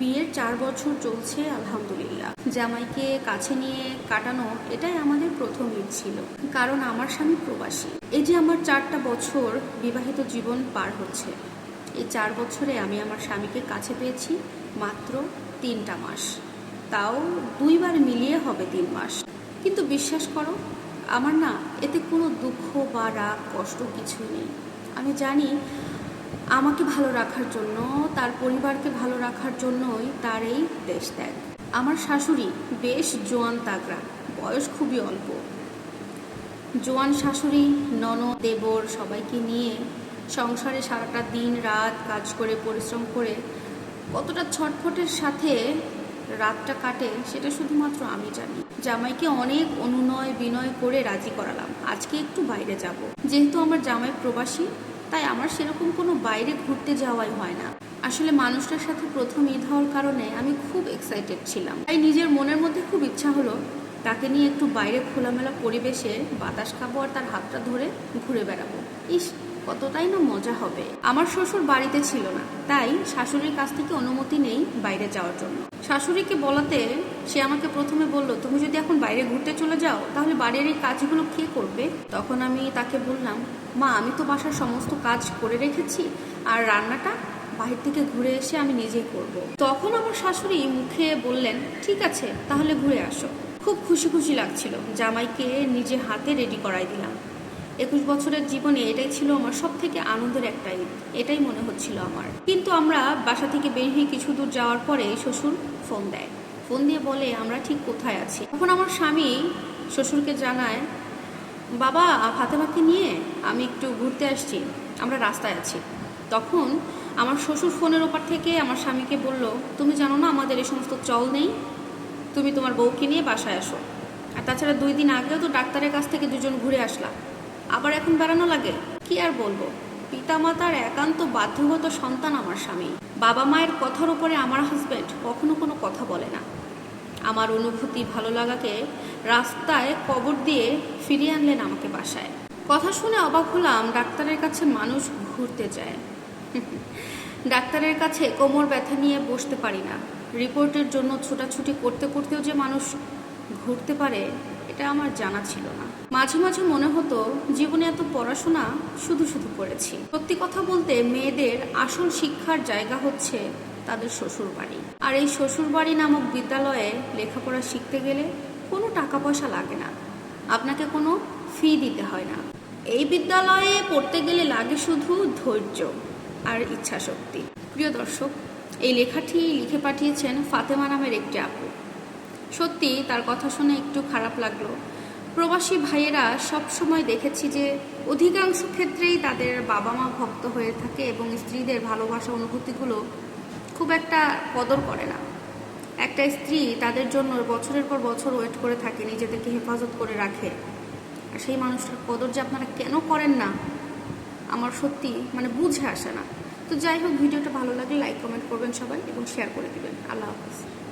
বিয়ের চার বছর চলছে, আলহামদুলিল্লাহ। জামাইকে কাছে নিয়ে কাটানো, এটাই আমাদের প্রথম ঈদ ছিল। কারণ আমার স্বামী প্রবাসী। এই যে আমার চারটা বছর বিবাহিত জীবন পার হচ্ছে, এই চার বছরে আমি আমার স্বামীকে কাছে পেয়েছি মাত্র তিনটা মাস। তাও দুইবার মিলিয়ে হবে তিন মাস। কিন্তু বিশ্বাস করো, আমার না এতে কোনো দুঃখ বা রাগ, কষ্ট কিছু নেই। আমি জানি আমাকে ভালো রাখার জন্য, তার পরিবারকে ভালো রাখার জন্যই তার এই দেশ ত্যাগ আমার শাশুড়ি বেশ জোয়ান তাগড়া, বয়স খুবই অল্প। জোয়ান শাশুড়ি নন দেবর সবাইকে নিয়ে সংসারে সারাটা দিন রাত কাজ করে, পরিশ্রম করে কতটা ছটফটের সাথে রাতটা কাটে সেটা শুধুমাত্র আমি জানি। জামাইকে অনেক অনুনয় বিনয় করে রাজি করালাম। আজকে একটু বাইরে যাব। যেহেতু আমার জামাই প্রবাসী তাই আমার সেরকম কোনো বাইরে ঘুরতে যাওয়াই হয় না। আসলে মানুষটার সাথে প্রথম ঈদ হওয়ার কারণে আমি খুব এক্সাইটেড ছিলাম। তাই নিজের মনের মধ্যে খুব ইচ্ছা হলো তাকে নিয়ে একটু বাইরে খোলামেলা পরিবেশে বাতাস খাব আর তার হাতটা ধরে ঘুরে বেড়াবো। ইস কতটাই না মজা হবে? আমার শ্বশুর বাড়িতে ছিল না, তাই শাশুড়ির কাছ থেকে অনুমতি নেই বাইরে যাওয়ার জন্য। শাশুড়িকে বলাতে সে আমাকে প্রথমে বলল, তুমি যদি এখন বাইরে ঘুরতে চলে যাও, তাহলে বাড়ির এই কাজগুলো কে করবে? তখন আমি তাকে বললাম, মা, আমি তো বাসার সমস্ত কাজ করে রেখেছি, আর রান্নাটা বাহির থেকে ঘুরে এসে আমি নিজেই করব। তখন আমার শাশুড়ি মুখে বললেন, ঠিক আছে, তাহলে ঘুরে আসো। খুব খুশি খুশি লাগছিল, জামাইকে নিজে হাতে রেডি করাই দিলাম। একুশ বছরের জীবনে এটাই ছিল আমার সব থেকে আনন্দের একটা ঈদ। এটাই মনে হচ্ছিল আমার। কিন্তু আমরা বাসা থেকে বের হয়ে কিছু দূর যাওয়ার পরে শ্বশুর ফোন দেয়। ফোন দিয়ে বলে, আমরা ঠিক কোথায় আছি? তখন আমার স্বামী শ্বশুরকে জানায়, বাবা ফাতেমাকে নিয়ে আমি একটু ঘুরতে আসছি। আমরা রাস্তায় আছি। তখন আমার শ্বশুর ফোনের ওপর থেকে আমার স্বামীকে বলল, তুমি জানো না আমাদের এই সমস্ত চল নেই? তুমি তোমার বউকে নিয়ে বাসায় আসো। আর তাছাড়া দুই দিন আগেও তো ডাক্তারের কাছ থেকে দুজন ঘুরে আসলাম। আবার এখন বেড়ানো লাগে? কি আর বলব? পিতামাতার একান্ত বাধ্যগত সন্তান আমার স্বামী। বাবা মায়ের কথার উপরে আমার হাজব্যান্ড কখনো কোনো কথা বলে না। আমার অনুভূতি ভালো লাগাকে রাস্তায় কবর দিয়ে ফিরিয়ে আনলেন আমাকে বাসায়। কথা শুনে অবাক হলাম ডাক্তারের কাছে মানুষ ঘুরতে যায়। ডাক্তারের কাছে কোমর ব্যথা নিয়ে বসতে পারি না। রিপোর্টের জন্য ছোটাছুটি করতে করতেও যে মানুষ ঘুরতে পারে এটা আমার জানা ছিল না। মাঝে মাঝে মনে হতো জীবনে এত পড়াশোনা শুধু শুধু করেছি। সত্যি কথা বলতে মেয়েদের আসল শিক্ষার জায়গা হচ্ছে তাদের শ্বশুর বাড়ি আর এই শ্বশুর বাড়ি নামক বিদ্যালয়ে লেখাপড়া শিখতে গেলে কোনো টাকা পয়সা লাগে না। আপনাকে কোনো ফি দিতে হয় না। এই বিদ্যালয়ে পড়তে গেলে লাগে শুধু ধৈর্য আর ইচ্ছা শক্তি প্রিয় দর্শক, এই লেখাটি লিখে পাঠিয়েছেন ফাতেমা নামের একটি আপু। সত্যি তার কথা শুনে একটু খারাপ লাগল। প্রবাসী ভাইয়েরা সব সময় দেখেছি যে অধিকাংশ ক্ষেত্রেই তাদের বাবা মা ভক্ত হয়ে থাকে এবং স্ত্রীদের ভালোবাসা অনুভূতিগুলো খুব একটা কদর করে না। একটা স্ত্রী তাদের জন্য বছরের পর বছর ওয়েট করে থাকে, নিজেদেরকে হেফাজত করে রাখে। আর সেই মানুষটার কদর যে আপনারা কেন করেন না, আমার সত্যি মানে বুঝে আসে না। তো যাই হোক, ভিডিওটা ভালো লাগলে লাইক কমেন্ট করবেন সবাই এবং শেয়ার করে দিবেন। আল্লাহ হাফিজ।